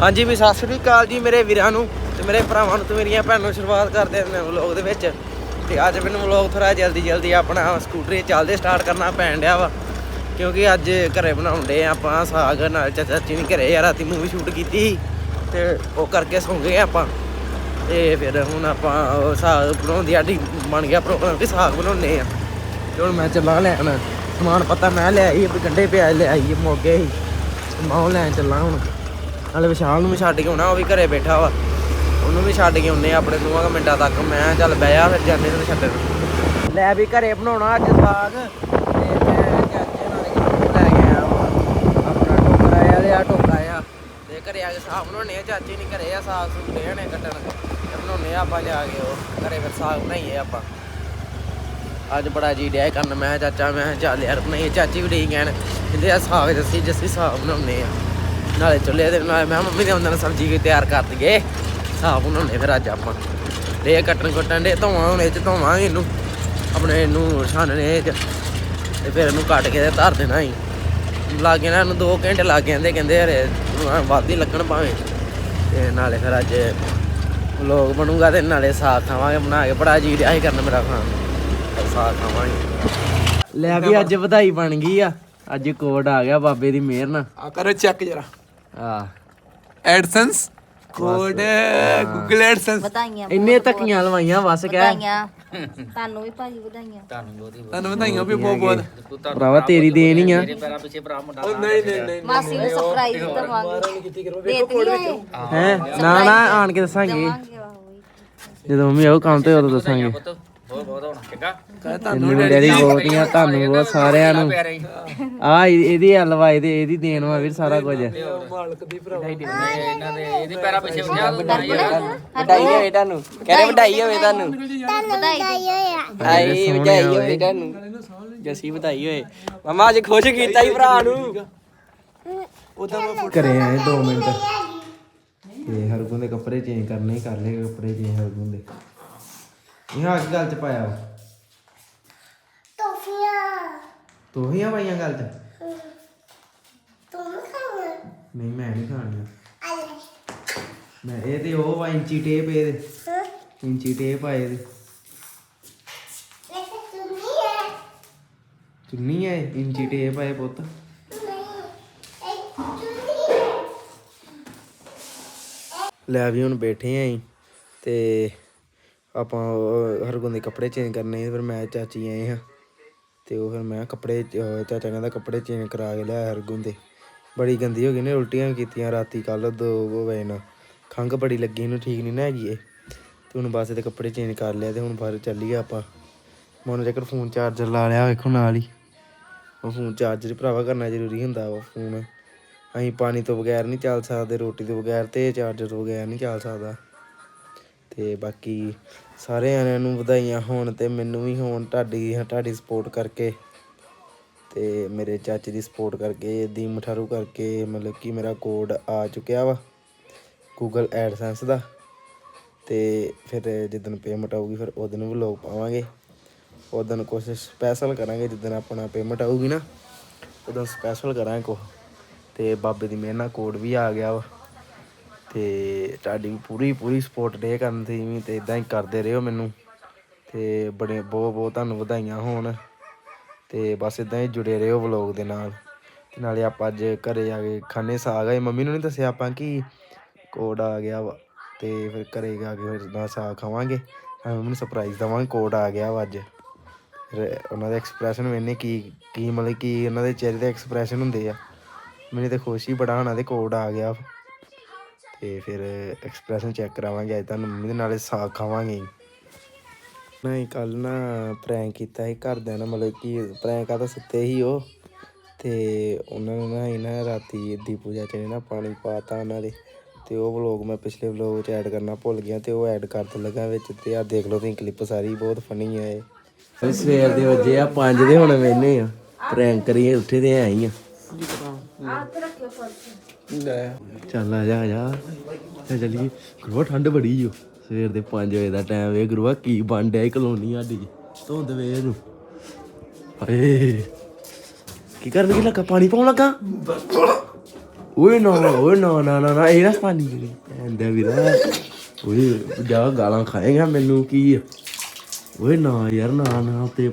ਹਾਂਜੀ ਵੀ ਸਤਿ ਸ੍ਰੀ ਅਕਾਲ ਜੀ ਮੇਰੇ ਵੀਰਾਂ ਨੂੰ ਤੇ ਮੇਰੇ ਭਰਾਵਾਂ ਨੂੰ ਤੇ ਮੇਰੀਆਂ ਭੈਣਾਂ ਨੂੰ ਸ਼ੁਰੂਆਤ ਕਰਦੇ ਨੇ ਵਲੌਗ ਦੇ ਵਿੱਚ। ਤੇ ਅੱਜ ਮੈਨੂੰ ਵਲੌਗ ਥੋੜਾ ਜਲਦੀ ਜਲਦੀ ਆਪਣਾ ਸਕੂਟਰੀ ਚੱਲਦੇ ਸਟਾਰਟ ਕਰਨਾ ਪੈਣ ਡਿਆ ਵਾ। ਕਿਉਂਕਿ ਅੱਜ ਘਰੇ ਬਣਾਉਂਦੇ ਆ ਆਪਾਂ ਸਾਗ ਨਾਲ ਚਾਚਾ ਚਾਚੀ ਨੇ ਘਰੇ ਆ ਰਾਤੀ ਮੂਵੀ ਸ਼ੂਟ ਕੀਤੀ ਸੀ ਤੇ ਉਹ ਕਰਕੇ ਸੌਂ ਗਏ ਆਪਾਂ। ਤੇ ਫਿਰ ਹੁਣ ਆਪਾਂ ਸਾਗ ਬਣਾਉਂਦੀ ਸਾਡੀ ਬਣ ਗਿਆ ਪ੍ਰੋਗਰਾਮ ਕਿ ਸਾਗ ਬਣਾਉਂਦੇ ਆ ਤੇ ਹੁਣ ਮੈਂ ਚੱਲਾਂ ਲੈਣ। ਸਮਾਨ ਪਤਾ ਮੈਂ ਲੈ ਆਈ ਗੰਡੇ ਪਿਆਜ਼ ਲੈ ਆਈ, ਮੋਗੇ ਹੀ। ਤੇ ਮੈਂ ਉਹ ਲੈਣ ਚੱਲਾਂ ਹੁਣ। ਨਾਲੇ ਵਿਸ਼ਾਲ ਨੂੰ ਵੀ ਛੱਡ ਕੇ ਆਉਣਾ, ਉਹ ਵੀ ਘਰੇ ਬੈਠਾ ਵਾ। ਉਹਨੂੰ ਵੀ ਛੱਡ ਕੇ ਆਉਨੇ ਆ ਆਪਣੇ ਦੋਵਾਂ ਕੁ ਮਿੰਟਾਂ ਤੱਕ। ਮੈਂ ਚੱਲ ਬਹਿ ਜਾ, ਫਿਰ ਜਾਂਦੇ ਤੇ ਛੱਡਣ। ਲੈ ਵੀ ਘਰੇ ਬਣਾਉਣਾ ਅੱਜ ਸਾਗ, ਤੇ ਮੈਂ ਚਾਚੇ ਨਾਲ ਹੀ ਲੈ ਗਿਆ ਆਪਣਾ ਟੋਕਰਾ ਆ ਲਿਆ ਟੋਕਰਾ ਆ। ਤੇ ਘਰੇ ਆ ਕੇ ਸਾਗ ਬਣਾਉਣੇ ਆ। ਚਾਚੀ ਨਹੀਂ ਘਰੇ ਆ, ਸਾਗ ਸੁਗ ਦੇ ਨੇ ਕੱਟਣ। ਤੇ ਬਣਾਉਣੇ ਆ ਆਪਾਂ ਜਾ ਕੇ ਉਹ। ਘਰੇ ਫਿਰ ਸਾਗ ਬਣਾਈਏ ਆਪਾਂ। ਅੱਜ ਬੜਾ ਜੀ ਡਿਆ ਕਰਨ ਮੈਂ ਕਿਹਾ ਚਾਚਾ, ਮੈਂ ਕਿਹਾ ਚੱਲ ਯਾਰ ਬਣਾਈਏ। ਚਾਚੀ ਵੀ ਠੀਕ ਕਹਿਣ ਕਹਿੰਦੇ ਆ ਸਾਗ ਦੱਸੀ ਜੱਸੀ ਸਾਗ ਬਣਾਉਣੇ ਆ। ਨਾਲੇ ਚੁੱਲ੍ਹੇ ਤੇ ਨਾਲੇ, ਮੈਂ ਕਿਹਾ ਮੰਮੀ ਦੇ ਉਹਨਾਂ ਨੇ ਸਬਜ਼ੀ ਵੀ ਤਿਆਰ ਕਰ ਦਈਏ ਸਾਗ ਬਣਾਉਣੇ ਫਿਰ ਅੱਜ ਆਪਾਂ ਦੇ ਕੱਟਣ ਕੁੱਟਣ ਦੇ ਧੋਵਾਂ ਹੁਣ ਇਹ ਚ ਧੋਵਾਂਗੇ ਇਹਨੂੰ, ਆਪਣੇ ਇਹਨੂੰ ਛਾਨਣੇ ਚ। ਤੇ ਫਿਰ ਇਹਨੂੰ ਕੱਟ ਕੇ ਧਰ ਦੇਣਾ ਹੀ ਲੱਗੇ ਨਾ ਇਹਨੂੰ 2 ਘੰਟੇ ਲੱਗ ਜਾਂਦੇ, ਕਹਿੰਦੇ ਹਰੇ ਵੱਧ ਹੀ ਲੱਗਣ ਭਾਵੇਂ। ਤੇ ਨਾਲੇ ਫਿਰ ਅੱਜ ਲੋਕ ਬਣੂਗਾ ਤੇ ਨਾਲੇ ਸਾਗ ਖਾਵਾਂਗੇ, ਬਣਾ ਕੇ ਬੜਾ ਜੀ ਰਿਹਾ ਹੀ ਕਰਨ ਮੇਰਾ ਖਾਣ। ਨੂੰ। ਖਾਵਾਂਗੇ। ਲੈ ਵੀ ਅੱਜ ਵਧਾਈ ਬਣ ਗਈ ਆ। ਅੱਜ ਕੋਡ ਆ ਗਿਆ ਬਾਬੇ ਦੀ ਮਿਹਰ ਨਾਲ। ਆ ਕਰੋ ਚੈੱਕ ਜਰਾ। ਆ ਐਡਸੈਂਸ ਕੋਡ ਗੂਗਲ ਐਡਸੈਂਸ ਵਧਾਈਆਂ ਇੰਨੇ ਧੱਕੀਆਂ ਲਵਾਈਆਂ ਬਸ ਕਹਿ। ਵਧਾਈਆਂ। ਤੁਹਾਨੂੰ ਵੀ ਭਾਜੀ ਵਧਾਈਆਂ। ਤੁਹਾਨੂੰ ਵਧਾਈਆਂ। ਵੀ ਬਹੁਤ ਬਹੁਤ। ਭਰਾਵਾ ਤੇਰੀ ਦੇਣ ਹੀ ਆ। ਉਹ ਨਹੀਂ ਨਹੀਂ ਨਹੀਂ ਮਾਸੀ ਨੂੰ ਸਰਪ੍ਰਾਈਜ਼ ਦਵਾਂਗੇ। ਦਿੱਤੀ ਹੈ? ਨਾ ਨਾ ਆਣ ਕੇ ਦੱਸਾਂਗੇ। ਦਵਾਂਗੇ। ਹੀ। ਜਦੋਂ ਮੰਮੀ ਆਉ ਕੰਮ ਤੇ ਉਦੋਂ ਦੱਸਾਂਗੇ। ਤੁਹਾਨੂੰ ਡੈਡੀ ਬਹੁਤੀਆਂ ਤੁਹਾਨੂੰ ਬਹੁਤ ਸਾਰਿਆਂ ਨੂੰ। ਆ ਇਹਦੀ ਹਲਵਾ ਇਹਦੀ ਇਹਦੀ ਦੇਣ ਵਾ ਵੀਰ ਸਾਰਾ ਕੁਝ। ਮਾਲਕ ਦੀ ਭਰਾ ਵਧਾਈ ਹੋਵੇ ਤੁਹਾਨੂੰ। ਕਹਿੰਦੇ ਵਧਾਈ ਹੋਵੇ ਤੁਹਾਨੂੰ। ਵਧਾਈ ਆਈ ਵਧਾਈ ਹੋਵੇ ਤੁਹਾਨੂੰ। ਜੱਸੀ ਵਧਾਈ ਹੋਏ। ਮਮਾ ਅੱਜ ਖੁਸ਼ ਕੀਤਾ ਹੀ ਭਰਾ ਨੂੰ। ਘਰੇ ਆਏ 2 ਮਿੰਟ। ਤੇ ਹਰਗੁਣ ਦੇ ਕੱਪੜੇ ਚੇਂਜ ਕਰਨੇ ਕਰ ਲਏ ਕੱਪੜੇ ਚੇਂਜ ਹਰਗੁਣ ਦੇ। ਇਹ ਆ ਕੀ ਗੱਲ ਚ ਪਾਇਆ ਵਾ। ਟੋਫੀਆਂ ਤੋਹੀਆਂ ਪਾਈਆਂ ਗੱਲ ਚ ਤੂੰ ਖਾਣਾ ਨਹੀਂ ਮੈਂ ਨਹੀਂ ਖਾਣੀਆਂ। ਅਲੇ ਮੈਂ ਇਹ ਤੇ ਉਹ ਵਾ ਇੰਚੀ ਟੇਪ ਇਹਦੇ। ਹਾਂ। ਇੰਚੀ ਟੇਪ ਆ ਇਹਦੇ। ਵੈਸੇ ਤੂੰ ਨਹੀਂ ਹੈ। ਚੁੰਨੀ ਹੈ ਇੰਚੀ ਟੇਪ ਆ ਇਹ ਪੁੱਤ। ਨਹੀਂ ਇਹ ਤੂੰ ਨਹੀਂ ਹੈ। ਲੈ ਵੀ ਹੁਣ ਬੈਠੇ ਆਂ ਅਸੀਂ ਤੇ ਆਪਾਂ ਉਹ ਹਰਗੁਣ ਦੇ ਕੱਪੜੇ ਚੇਂਜ ਕਰਨੇ ਫਿਰ ਮੈਂ ਚਾਚੀ ਆਏ ਹਾਂ। ਤੇ ਉਹ ਫਿਰ ਮੈਂ ਕੱਪੜੇ ਚਾਚਾ ਕਹਿੰਦਾ ਕੱਪੜੇ ਚੇਂਜ ਕਰਾ ਕੇ ਲਿਆ ਹਰਗੁਣ ਦੇ। ਬੜੀ ਗੰਦੀ ਹੋ ਗਈ ਨੇ, ਉਲਟੀਆਂ ਵੀ ਕੀਤੀਆਂ ਰਾਤੀ ਕੱਲ ਦੋ ਵਜੇ ਨਾਲ। ਖੰਘ ਬੜੀ ਲੱਗੀ ਇਹਨੂੰ, ਠੀਕ ਨਹੀਂ ਨਾ ਹੈਗੀ ਇਹ। ਤੇ ਹੁਣ ਬਸ ਇਹਦੇ ਕੱਪੜੇ ਚੇਂਜ ਕਰ ਲਿਆ ਤੇ ਹੁਣ ਬਾਹਰ ਚੱਲੀਏ ਆਪਾਂ। ਮੋਨ ਜੇਕਰ ਫੋਨ ਚਾਰਜਰ ਲਾ ਲਿਆ, ਵੇਖੋ ਨਾਲ ਹੀ। ਉਹ ਫੋਨ ਚਾਰਜਰ ਭਰਾਵਾ ਕਰਨਾ ਜ਼ਰੂਰੀ ਹੁੰਦਾ ਵਾ ਫੋਨ ਅਸੀਂ ਪਾਣੀ ਤੋਂ ਬਗੈਰ ਨਹੀਂ ਚੱਲ ਸਕਦੇ, ਰੋਟੀ ਤੋਂ ਬਗੈਰ, ਤੇ ਚਾਰਜਰ ਤੋਂ ਬਗੈਰ ਨਹੀਂ ਚੱਲ ਸਕਦਾ। ਤੇ ਬਾਕੀ ਸਾਰੇ ਜਣਿਆਂ ਨੂੰ ਵਧਾਈਆਂ ਹੋਣ ਤੇ ਮੈਨੂੰ ਵੀ ਹੋਣ ਤੁਹਾਡੀ ਤੁਹਾਡੀ ਸਪੋਰਟ ਕਰਕੇ ਤੇ ਮੇਰੇ ਚਾਚੇ ਦੀ ਸਪੋਰਟ ਕਰਕੇ ਦੀ ਮਠਾਰੂ ਕਰਕੇ ਮਤਲਬ ਕਿ ਮੇਰਾ ਕੋਡ ਆ ਚੁੱਕਿਆ ਵਾ Google AdSense ਦਾ ਤੇ ਫਿਰ ਜਿੱਦਣ ਪੇਮੈਂਟ ਆਊਗੀ ਫਿਰ ਉਦੋਂ ਵੀ ਲੋਕ ਪਾਵਾਂਗੇ। ਉਹ ਦਿਨ ਕੁਝ ਸਪੈਸ਼ਲ ਕਰਾਂਗੇ ਜਿੱਦਣ ਆਪਣਾ ਪੇਮੈਂਟ ਆਊਗੀ ਨਾ, ਉਦੋਂ ਸਪੈਸ਼ਲ ਕਰਾਂਗੇ ਕੁਛ ਤੇ ਬਾਬੇ ਦੀ ਮਿਹਰ ਨਾਲ ਕੋਡ ਵੀ ਆ ਗਿਆ ਵਾ। ਤੇ ਤੁਹਾਡੀ ਪੂਰੀ ਪੂਰੀ ਸਪੋਰਟ ਦੇ ਕਰਨ ਦੀ ਵੀ ਤੇ ਇਦਾਂ ਹੀ ਕਰਦੇ ਰਹੋ ਮੈਨੂੰ। ਤੇ ਬੜੇ, ਬਹੁਤ ਬਹੁਤ ਤੁਹਾਨੂੰ ਵਧਾਈਆਂ ਹੋਣ। ਤੇ ਬਸ ਇਦਾਂ ਹੀ ਜੁੜੇ ਰਹੋ ਵਲੌਗ ਦੇ ਨਾਲ। ਤੇ ਨਾਲੇ ਆਪਾਂ ਅੱਜ ਘਰੇ ਆ ਕੇ ਖਾਣੇ ਸਾਗ। ਆਏ ਮੰਮੀ ਨੂੰ ਨਹੀਂ ਦੱਸਿਆ ਆਪਾਂ ਕਿ ਕੋਡ ਆ ਗਿਆ ਵਾ। ਤੇ ਫਿਰ ਘਰੇ ਆ ਕੇ ਫਿਰ ਨਾਲ ਸਾਗ ਖਾਵਾਂਗੇ। ਹਾਂ ਮੰਮੀ ਨੂੰ ਸਰਪ੍ਰਾਈਜ਼ ਦਵਾਂਗੇ ਕੋਡ ਆ ਗਿਆ ਵਾ ਅੱਜ। ਫਿਰ ਉਹਨਾਂ ਦੇ ਐਕਸਪ੍ਰੈਸ਼ਨ ਮੈਨੇ ਕੀ ਕੀ ਮਤਲਬ ਕੀ ਉਹਨਾਂ ਦੇ ਚਿਹਰੇ ਦੇ ਐਕਸਪ੍ਰੈਸ਼ਨ ਹੁੰਦੇ ਆ। ਮੈਨੂੰ ਤੇ ਖੁਸ਼ੀ ਬੜਾ ਹੋਣਾ ਤੇ ਕੋਡ ਆ ਗਿਆ ਤੇ ਫਿਰ ਐਕਸਪ੍ਰੈਸ਼ਨ ਚੈੱਕ ਕਰਾਵਾਂਗੇ ਅੱਜ ਤੁਹਾਨੂੰ ਮੰਮੀ ਦੇ ਨਾਲੇ ਸਾਗ ਖਾਵਾਂਗੇ। ਨਹੀਂ ਕੱਲ ਨਾ ਪ੍ਰੈਂਕ ਕੀਤਾ ਸੀ ਘਰਦਿਆਂ ਨਾਲ ਮਤਲਬ ਕਿ ਪ੍ਰੈਂਕ ਆ ਤਾਂ ਸੁੱਤੇ ਹੀ ਉਹ। ਤੇ ਉਹਨਾਂ ਨੇ ਨਾ ਇਹਨਾਂ ਰਾਤੀ ਦੀਪੂ ਚਾਚੇ ਨੇ ਨਾ ਪਾਣੀ ਪਾਤਾ ਉਹਨਾਂ ਦੇ ਤੇ ਉਹ ਵਲੋਗ ਮੈਂ ਪਿਛਲੇ ਵਲੋਗ 'ਚ ਐਡ ਕਰਨਾ ਭੁੱਲ ਗਿਆ ਤੇ ਉਹ ਐਡ ਕਰਨ ਲੱਗਾ ਵਿੱਚ ਤੇ ਆ ਦੇਖ ਲਓ ਤੁਸੀਂ ਕਲਿੱਪ ਸਾਰੀ ਬਹੁਤ ਫਨੀ ਆ ਇਹ। ਸਵੇਰ ਦੇ ਵਜੇ ਆ 5 ਦੇ ਹੁਣ ਮੈਨੇ ਆ। ਪ੍ਰੈਂਕ ਕਰੀਏ ਉੱਠੇ ਤੇ ਆਈ ਆ। ਲੈ। ਚੱਲ ਆ ਜਾ ਆ ਜਾ। ਤੇ ਚੱਲੀਏ। ਗੁਰੂਆ, ਠੰਡ ਬੜੀ ਓ। ਸਵੇਰ ਦੇ 5 ਵਜੇ ਦਾ ਟਾਈਮ ਵੇ ਗੁਰੂਆ, ਕੀ ਬਣ ਡਿਆ ਈ ਕਲੋਨੀ ਸਾਡੀ ਧੁੰਦ ਵੇ ਇਹਨੂੰ। ਹਾਏ। ਕੀ ਕਰਨ ਕੀ ਲੱਗਾ? ਪਾਣੀ ਪਾਉਣ ਲੱਗਾ? ਓਏ ਨਾ ਓਏ ਨਾ ਨਾ ਨਾ ਨਾ, ਇਹ ਨਾ ਪਾਣੀ ਕਰੀ ਐਂਦਾ ਵੀਰਾ। ਓਏ, ਜਾ ਗਾਲਾਂ ਖਾਏਗਾ ਮੈਨੂੰ, ਕੀ ਆ? ਓਏ ਨਾ ਯਾਰ, ਨਾ ਨਾ, ਤੇ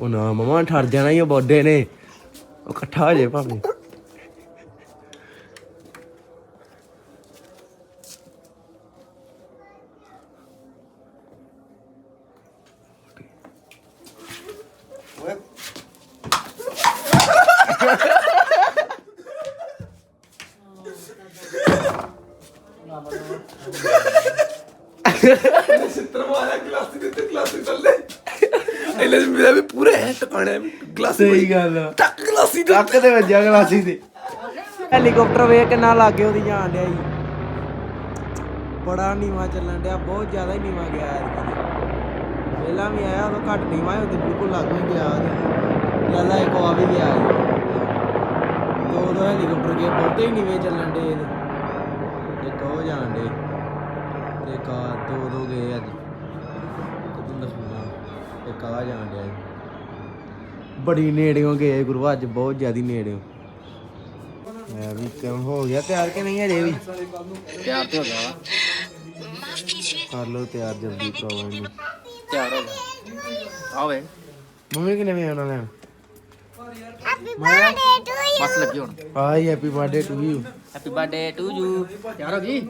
ਉਹ ਨਾ, ਮਮਾ, ਠਰ ਜਾਣਾ ਹੀ ਉਹ ਨੇ। ਉਹ ਇਕੱਠਾ ਹੋ ਜੇ ਭਾਵੇਂ। ਇਹਲੇ ਮੇਰਾ ਵੀ ਪੂਰਾ ਹੈ ਟਕਾਣਾ ਗਲਾਸ ਸਹੀ ਗੱਲ ਆ। ਟੱਕ ਗਲਾਸੀ ਟੱਕ ਤੇ ਵੱਜਿਆ ਗਲਾਸੀ ਤੇ। ਹੈਲੀਕਾਪਟਰ ਵੇਖ ਕਿੰਨਾ ਲਾਗੇ ਉਹਦੀ ਜਾਣ ਡਿਆ ਜੀ ਬੜਾ ਨੀਵਾ ਚੱਲਣ ਡਿਆ ਬਹੁਤ ਜ਼ਿਆਦਾ ਹੀ ਨੀਵਾ ਗਿਆ ਯਾਰ ਪਹਿਲਾਂ ਵੀ ਆਇਆ ਉਦੋਂ ਘੱਟ ਨੀਵਾ ਸੀ, ਉਦੋਂ ਬਿਲਕੁਲ ਲਾਗੇ ਹੀ ਗਿਆ ਲੱਲਾ ਇੱਕ ਆ ਵੀ ਗਿਆ ਜੀ ਦੋ ਦੋ ਹੈਲੀਕਾਪਟਰ ਗਏ ਬਹੁਤੇ ਹੀ ਨੀਵੇਂ ਚੱਲਣ ਡੇ ਇਹਦੇ। ਇੱਕ ਉਹ ਜਾਣ ਡੇ ਤੇ ਇੱਕ ਆਹ ਦੋ ਦੋ ਗਏ ਅੱਜ। ਕਿਦੋਂ ਦੱਸੂਗਾ ਇੱਕ ਆ ਜਾਣ ਡਿਆ ਜੀ ਬੜੀ ਨੇੜਿਓਂ ਗਏ ਗੁਰੂ ਅੱਜ ਬਹੁਤ ਜ਼ਿਆਦੀ ਨੇੜਿਓਂ। ਮੈਂ ਵੀ ਕਿਉਂ ਹੋ ਗਿਆ? ਤਿਆਰ ਕਿ ਨਹੀਂ ਹਜੇ ਵੀ? ਤਿਆਰ ਤੇ ਹੋ ਗਿਆ ਵਾ। ਕਰ ਲਓ ਤਿਆਰ ਜਲਦੀ ਪ੍ਰੋਬਲਮ ਨਹੀਂ। ਤਿਆਰ ਹੋ ਗਿਆ। ਆਵੇ ਮੰਮੀ ਕਿਨੇ ਵੇ ਆਉਣਾ ਲੈਣ? Happy birthday to you. ਬਸ ਲੱਗੀ ਹੁਣ। Hi happy birthday to you happy birthday to you ਤਿਆਰ ਹੋ ਗਈ?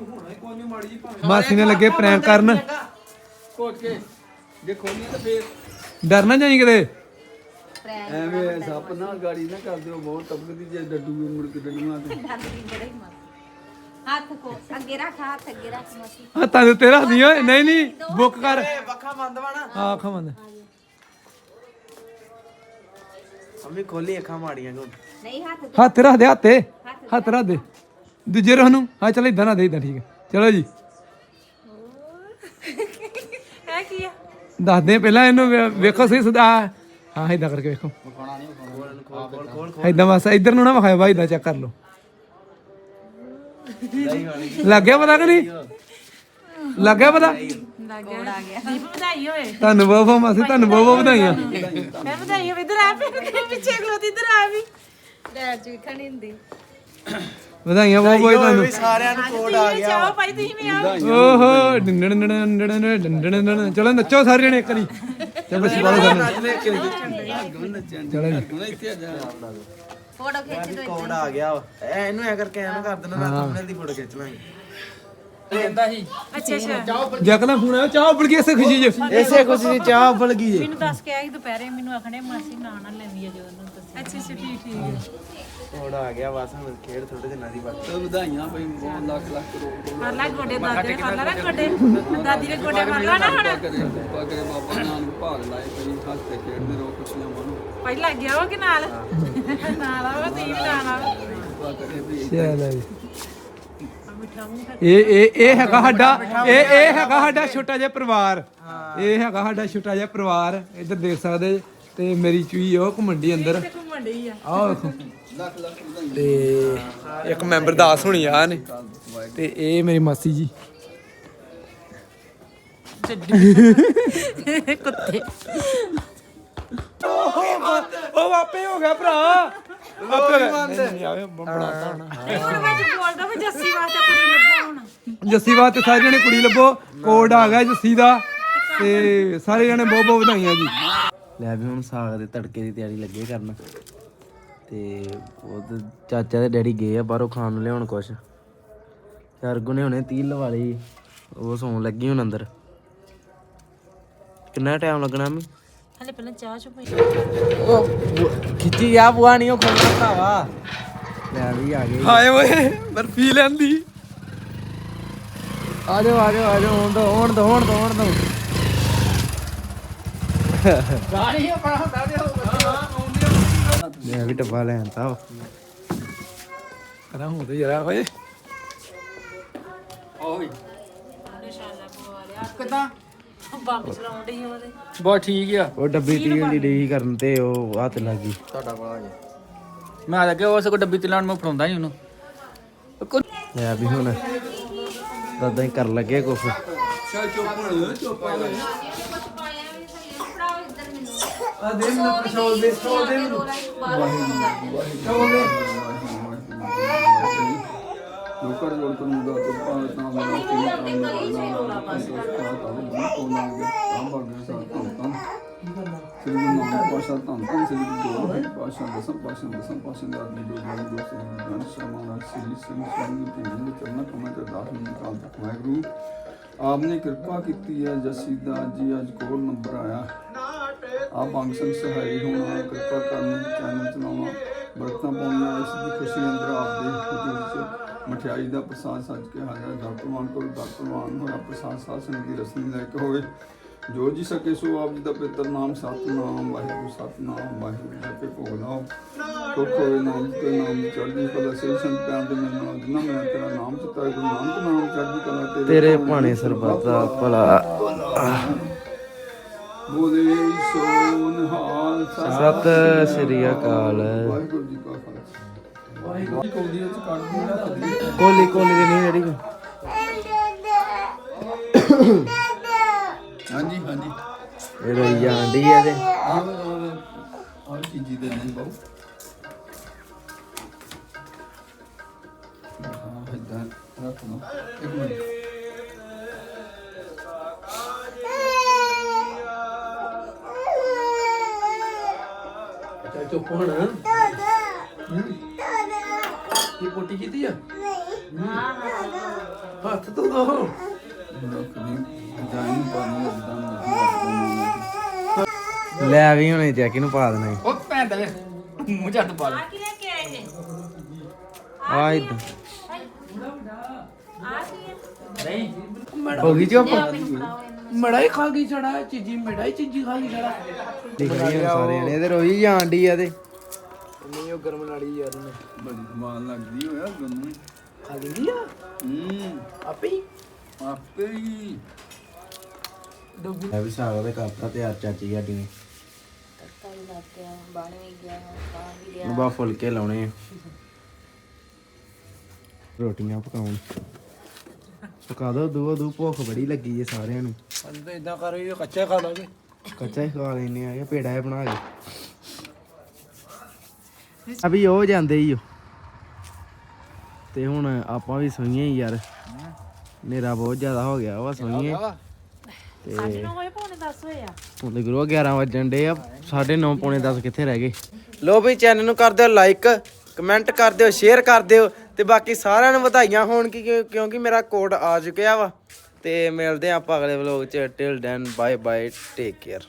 ਮਾਸੀ ਨੇ ਲੱਗੇ ਪ੍ਰੈਂਕ ਕਰਨ। ਕੋਟ ਕੇ ਜੇ ਖੋਲੀ ਤਾਂ ਫੇਰ। ਡਰ ਨਾ ਜਾਈ ਕਿਤੇ। ਐਵੇਂ ਸੱਪ ਨਾ ਗਾੜੀ ਨਾ ਕਰ ਦਿਓ ਬਹੁਤ ਤਬਕਦੀ ਜੇ ਡੱਡੂ ਮੁੜ ਕੇ ਡੱਡੂਆਂ ਤੇ ਹੱਥ ਕੋ ਅੱਗੇ ਰੱਖ ਹੱਥ ਅੱਗੇ ਰੱਖ ਮਸੀ ਹੱਥਾਂ ਦੇ ਉੱਤੇ ਰੱਖ ਦੀ ਓਏ ਨਹੀਂ ਨਹੀਂ ਬੁੱਕ ਕਰ। ਬੰਦ ਵਾ ਨਾ। ਆ ਖਮੰਦ ਮੰਮੀ ਖੋਲੀ ਅੱਖਾਂ ਮਾੜੀਆਂ ਕੋ ਨਹੀਂ ਹੱਥ ਹੱਥ ਰੱਖ ਦੇ ਹੱਥੇ। ਹੱਥ ਰੱਖ ਦੇ। ਦੂਜੇ ਰੋਹ ਨੂੰ। ਹਾਂ ਚਲ ਇਦਾਂ ਨਾ ਦੇ ਇਦਾਂ ਠੀਕ ਹੈ। ਚਲੋ ਜੀ ਹੈ ਕੀ ਆ ਦੱਸਦੇ ਪਹਿਲਾਂ ਇਹਨੂੰ ਵੇ- ਵੇਖੋ ਸਹੀ ਸਦਾ ਹਾਂ ਇਦਾਂ ਕਰਕੇ ਵੇਖੋ। ਇਦਾਂ ਬਸ ਇਧਰ ਨੂੰ ਨਾ ਵਿਖਾਇਓ ਬਾਈ ਇਦਾਂ ਚੈੱਕ ਕਰ ਲਓ। ਲੱਗ ਗਿਆ ਪਤਾ ਕਿ ਨਹੀਂ? ਲੱਗ ਗਿਆ ਪਤਾ? ਕੋੜ ਆ ਗਿਆ ਦੀਪ ਵਧਾਈ ਹੋਵੇ ਤੁਹਾਨੂੰ ਬਹੁਤ ਬਹੁਤ ਮਾਸੀ ਤੁਹਾਨੂੰ ਬਹੁਤ ਬਹੁਤ ਵਧਾਈਆਂ। ਮੈਂ ਵਧਾਈ ਹੋਵੇ ਇਧਰ ਆ ਫਿਰ ਪਿੱਛੇ ਖਲੋਤੀ ਇਧਰ ਆ ਵੀ। ਡੈਡ ਜੀ ਖਣੀ ਹੁੰਦੀ। ਵਧਾਈਆਂ ਬਹੁਤ ਬਹੁਤ ਤੁਹਾਨੂੰ। ਸਾਰਿਆਂ ਨੂੰ ਕੋਡ ਆ ਗਿਆ। ਚਾਹ ਭਾਈ ਤੁਸੀਂ ਵੀ ਆਓ। ਓਹੋ ਡੰਡਣ ਡੰਡਣ ਡੰਡਣ ਡੰਡਣ ਡੰਡਣ ਚਲੋ ਨੱਚੋ ਸਾਰੇ ਜਣੇ ਇੱਕ ਵਾਰੀ ਚਲੋ ਬਸ ਬਾਲੋ ਸਾਨੂੰ ਚਲੋ ਜੀ ਫੋਟੋ ਖਿੱਚ ਦੋ ਕੋਡ ਆ ਗਿਆ ਵਾ। ਐ ਇਹਨੂੰ ਐ ਕਰਕੇ ਐ ਨਾ ਕਰ ਦੇਣਾ ਮੈਂ thumbnail ਦੀ ਫੋਟੋ ਖਿੱਚ ਲਾਂਗੇ ਅੱਛਾ ਅੱਛਾ ਜਕਲਾ ਫੋਨ ਆਇਆ ਚਾਹ ਉਬਲ ਗਈ ਇਸੇ ਖੁਸ਼ੀ ਚ ਇਸੇ ਖੁਸ਼ੀ ਦੀ ਚਾਹ ਉਬਲ ਗਈ ਜੇ ਮੈਨੂੰ ਦੱਸ ਕੇ ਆਈ ਦੁਪਹਿਰੇ ਮੈਨੂੰ ਆਖਣੇ ਮਾਸੀ ਨਾ ਨਾ ਲੈਂਦੀ ਆ ਜੋ ਉਹਨੂੰ ਦੱਸਿਆ ਅੱਛਾ ਅੱਛਾ ਠੀਕ ਠੀਕ ਕੋਡ ਆ ਗਿਆ ਬਸ ਹੁਣ ਖੇਡ ਥੋੜੇ ਦਿਨਾਂ ਦੀ ਬਾਤ ਵਧਾਈਆਂ ਬਈ ਬਹੁਤ ਲੱਖ ਲੱਖ ਕਰੋੜ ਫੜ ਲੈ ਗੋਡੇ ਦਾਦੇ ਲੈ ਨਾ ਗੋਡੇ ਦਾਦੀ ਦੇ ਗੋਡੇ ਫੜ ਲੈ ਨਾ ਹੁਣ ਕਰੇ ਕਿਰਪਾ ਕਰੇ ਬਾਬਾ ਨਾਨਕ ਭਾਗ ਲਾਏ ਪਈ ਹੱਸ ਤੇ ਖੇਡਦੇ ਰਹੋ ਖੁਸ਼ੀਆਂ ਮਾਣੋ ਪਹਿਲਾਂ ਗਿਆ ਉਹ ਕਿ ਨਾਲ ਨਾਲ ਆਵਾ ਤੁਸੀਂ ਵੀ ਨਾਲ ਆਓ ਚਲੋ ਜੀ ਇਹ ਇਹ ਇਹ ਹੈਗਾ ਸਾਡਾ ਇਹ ਇਹ ਹੈਗਾ ਸਾਡਾ ਛੋਟਾ ਜਿਹਾ ਪਰਿਵਾਰ ਇਹ ਹੈਗਾ ਸਾਡਾ ਛੋਟਾ ਜਿਹਾ ਪਰਿਵਾਰ ਇੱਧਰ ਦੇਖ ਸਕਦੇ ਜੇ। ਤੇ ਮੇਰੀ ਚੂਈ ਉਹ ਘੁੰਮੰਡੀ ਅੰਦਰ। ਆ। ਆਹ ਤੇ ਇੱਕ ਮੈਂਬਰ ਦਾਸ ਹੋਣੀ ਆ ਨੇ। ਤੇ ਇਹ ਮੇਰੀ ਮਾਸੀ ਜੀ। ਕੁੱਤੇ। ਉਹ ਆਪੇ ਹੋ ਗਿਆ ਭਰਾ। ਆਪੇ ਹੋ ਗਿਆ। ਨਹੀਂ, ਨਹੀਂ ਆਵੇ ਬਣਾਤਾ ਹੋਣਾ। ਹੁਣ ਵਿੱਚ ਬੋਲਦਾ ਵੀ ਜੱਸੀ ਵਾਸਤੇ ਕੁੜੀ ਲੱਭੋ ਹੁਣ। ਜੱਸੀ ਵਾਸਤੇ ਸਾਰੇ ਜਣੇ ਕੁੜੀ ਲੱਭੋ। ਕੋਡ ਆ ਗਿਆ ਜੱਸੀ ਦਾ। ਤੇ ਸਾਰੇ ਜਣੇ ਬਹੁਤ ਬਹੁਤ ਵਧਾਈਆਂ ਜੀ। ਲੈ ਵੀ ਹੁਣ ਸਾਗ ਦੇ ਤੜਕੇ ਦੀ ਤਿਆਰੀ ਲੱਗੇ ਕਰਨ। ਤੇ ਉਹ ਚਾਚਾ ਤੇ ਡੈਡੀ ਗਏ ਆ ਬਾਹਰੋਂ ਖਾਣ ਨੂੰ ਲਿਆਉਣ ਕੁਛ। ਸਰਗੁ ਨੇ ਹੁਣੇ 30 ਲਵਾ ਲਈ ਉਹ ਸੌਣ ਲੱਗੀ ਹੁਣ ਅੰਦਰ। ਕਿੰਨਾ ਟਾਈਮ ਲੱਗਣਾ ਮੈਂ ਹਲੇ ਪਹਿਲਾਂ ਚਾਹ ਚੁ ਪਈ ਉਹ ਖਿੱਚੀ ਆ ਬੁਆ ਨਹੀਂ ਉਹ ਖੋਲਣਾ ਭਰਾਵਾ ਲੈ ਵੀ ਆ ਗਏ ਹਾਏ ਓਏ ਬਰਫੀ ਲੈਂਦੀ। ਆ ਜਾਓ ਆ ਜਾਓ ਆ ਜਾਓ ਹੁਣ ਦੋ ਹੁਣ ਦੋ ਹੁਣ ਦੋ। ਹੁਣ ਦੋ ਲੈ ਵੀ ਡੱਬਾ ਲੈਣ ਤਾ ਕਰਾਂ ਹੋ ਜਰਾ ਓਏ ਕਿਦਾਂ? ਬੰਬ ਚਲਾਉਣ ਡਈ ਉਹਦੇ ਬਹੁਤ ਠੀਕ ਆ ਉਹ ਡੱਬੀ ਤੀਲ ਦੀ ਡਈ ਕਰਨ ਤੇ ਉਹ ਹੱਥ ਲੱਗ ਗਈ ਤੁਹਾਡਾ ਬੜਾ ਜੀ ਮੈਂ ਲੱਗੇ ਉਸ ਕੋ ਡੱਬੀ ਤੇ ਲਾਉਣ ਮੈਂ ਫੜਾਉਂਦਾ ਨਹੀਂ ਉਹਨੂੰ ਲੈ ਵੀ ਹੁਣ ਦਾਦਾ ਹੀ ਕਰ ਲੱਗੇ ਕੁਛ ਆ ਦੇ ਮੈਨੂੰ ਪਛੋਲ ਦੇ ਸੋ ਦੇ ਮੈਨੂੰ ਲੋਕਰ ਜੋੜ ਕਰੂੰਗਾ ਤੇ ਭਾਵੇਂ ਤਾਂ ਮੇਰਾ ਕੋਈ ਕੰਮ ਨਾ ਕਰਨਾ ਸੰਤੋਸ਼ ਕਾ ਤਾਂ ਕੋ ਲਾਂਗੇ ਤਾਂ ਭਾਗੇ ਸਾਥ ਤਾਂ ਸ੍ਰੀ ਗੁਰੂ ਨਾਨਕ ਪਾਸ਼ਾ ਧੰਨ ਧੰਨ ਸ੍ਰੀ ਗੁਰੂ ਗੋਬਿੰਦ ਪਾਸ਼ਾ ਦਸਮ ਪਾਸ਼ਾ ਦਸਮ ਪਾਸ਼ਾ ਦੇ ਆਦਮੀ ਜੋ ਗੁਰੂ ਗੋਬਿੰਦ ਸਿੰਘ ਗ੍ਰੰਥ ਸ਼ਰਮਾ ਸ੍ਰੀ ਸਿੰਘ ਸਿੰਘ ਜੀ ਦੇ ਚਰਨਾਂ ਕਮੇ ਤੇ ਦਾਸ ਨੂੰ ਕਾਲ ਤੱਕ ਵਾਹਿਗੁਰੂ ਆਪਨੇ ਕਿਰਪਾ ਕੀਤੀ ਹੈ ਜਸੀਦਾ ਜੀ ਅੱਜ ਕੋਲ ਨੰਬਰ ਆਇਆ ਆਪ ਅੰਗ ਸੰਗ ਸਹਾਈ ਹੋਣਾ ਕਿਰਪਾ ਕਰਨ ਚੈਨਲ ਚਲਾਉਣਾ। ਬਰਕਤਾਂ ਪਾਉਣੀਆਂ ਇਸ ਦੀ ਖੁਸ਼ੀ ਅੰਦਰ ਆਪਦੇ ਹਜ਼ੂਰ ਚ ਮਠਿਆਈ ਦਾ ਪ੍ਰਸਾਦ ਸੱਜ ਕੇ ਹਾਜ਼ਰ ਕਰੋ ਦਰ ਪ੍ਰਵਾਨ ਹੋਇਆ ਪ੍ਰਸਾਦ ਸੰਗਤ ਦੀ ਰਸਨੀ ਲੈ ਕੇ ਹੋਵੇ। ਜੋ ਜੀ ਸਕੇ ਸੋ ਆਪ ਜੀ ਦਾ ਪਿੱਤਰ ਨਾਮ ਸਤਨਾਮ ਵਾਹਿਗੁਰੂ ਸਤਨਾਮ ਵਾਹਿਗੁਰੂ ਜੀ ਕੇ ਭੋਗ ਲਾਓ ਸੁਖ ਹੋਵੇ ਨਾਮ ਤੇ ਨਾਮ ਚੜ੍ਹਦੀ ਕਲਾ। ਸੇ ਸੰਤ ਪਿਆਰ ਦੇ ਮੈਨੂੰ ਨਾਲ ਜਿਨ੍ਹਾਂ ਮੈਂ ਤੇਰਾ ਨਾਮ ਚਿਤਾ ਗੁਰੂ ਨਾਨਕ ਨਾਮ ਚੜ੍ਹਦੀ ਕਲਾ ਤੇਰੇ ਭਾਣੇ ਸਰਬੱਤ ਦਾ ਭਲਾ। ਬੋਲੇ ਸੋ ਨਿਹਾਲ ਸਤਿ ਸ੍ਰੀ ਅਕਾਲ। ਵਾਹਿਗੁਰੂ ਜੀ ਕਾ ਖਾਲਸਾ। ਵਾਹਿਗੁਰੂ ਜੀ ਕੋਲੀ ਵਿੱਚ ਕੋਲੀ ਕੋਲੀ ਦੀ ਨਹੀਂ ਜਿਹੜੀ ਹਾਂਜੀ ਹਾਂਜੀ। ਇਹ ਰੋਈ ਜਾਂਦੀ ਹੈ ਤੇ ਆਹ ਚੀਜ਼ੀ ਦੇ ਨਹੀਂ ਬਾਉ ਹਾਂ ਇਦਾਂ ਰੱਖ ਲਓ। ਇੱਕ ਮਿੰਟ। ਚੁੱਪ ਹੁਣ ਕੀ ਪੋਟੀ ਕੀਤੀ ਆ? ਹੱਥ ਤੋਂ ਦੋ। ਨਹੀਂ ਲੈ ਵੀ ਹੁਣੇ ਜੈਕੀ ਨੂੰ ਪਾ ਦੇਣਾ ਉਹ ਭੈਣ ਦਾ ਮੂੰਹ ਜੱਟ ਪਾ ਲੈ ਕੀ ਲੈ ਕੇ ਆਏ ਨੇ ਆ? ਇਦਾਂ ਆ ਕੀ ਹੈ ਹੋ ਗਈ ਚੁੱਪ ਮੜਾ ਹੀ ਖਾ ਗਈ ਛੜਾ ਚੀਜੀ ਮੜਾ ਹੀ ਚੀਜੀ ਖਾ ਗਈ ਛੜਾ ਦਿਖਦੀਆਂ ਸਾਰੇ ਨੇ ਤੇ ਰੋਈ ਜਾਂਦੀ ਆ ਤੇ ਬੜੀ ਕਮਾਲ ਲੱਗਦੀ ਹੋਇਆ ਦੋਨੋਂ ਖਾ ਗਈ ਆ? ਹੂੰ। ਆਪੇ ਹੀ? ਆਪੇ ਹੀ। ਵੀ ਸਾਗ ਦੇ ਕਰਤਾ ਤਿਆਰ ਚਾਚੀ ਸਾਡੀ ਨੇ। ਬਾ ਫੁਲਕੇ ਲਾਉਣੇ ਆ। ਰੋਟੀਆਂ ਪਕਾਉਣ। ਪਕਾ ਦੋ ਦੂਆ ਦੂ ਭੁੱਖ ਬੜੀ ਲੱਗੀ ਏ ਸਾਰਿਆਂ ਨੂੰ। ਅੰਦਰ ਇਦਾਂ ਕਰ ਇਹ ਕੱਚਾ ਖਾ ਲਾਂਗੇ ਕੱਚਾ ਹੀ ਖਾ ਲੈਨੇ ਆ ਇਹ ਪੇੜਾ ਜਿਹਾ ਬਣਾ ਕੇ ਅਭੀ ਉਹ ਜਾਂਦੇ ਹੀ ਓ। ਤੇ ਹੁਣ ਆਪਾਂ ਵੀ ਸੋਈਏ ਹੀ ਯਾਰ। ਹਨੇਰਾ ਬਹੁਤ ਜ਼ਿਆਦਾ ਹੋ ਗਿਆ ਵਾ ਸੋਈਏ। ਤੇ ਹੋਏ ਪੌਣੇ 10 ਹੋਏ ਆ। ਹੁਣ ਤੇ ਗੁਰੂ 11 ਵਜਣ ਡੇ ਆ। 9:30 ਪੌਣੇ 10 ਕਿੱਥੇ ਰਹਿ ਗਏ? ਲੋ ਵੀ ਚੈਨਲ ਨੂੰ ਕਰ ਦਿਓ ਲਾਈਕ ਕਮੈਂਟ ਕਰ ਦਿਓ ਸ਼ੇਅਰ ਕਰ ਦਿਓ। ਤੇ ਬਾਕੀ ਸਾਰਿਆਂ ਨੂੰ ਵਧਾਈਆਂ ਹੋਣ ਕਿ ਕਿਉਂ- ਕਿਉਂਕਿ ਮੇਰਾ ਕੋਡ ਆ ਚੁੱਕਿਆ ਵਾ। ਤੇ ਮਿਲਦੇ ਆ ਆਪਾਂ ਅਗਲੇ ਵਲੋਗ ਚ। Till then bye bye take care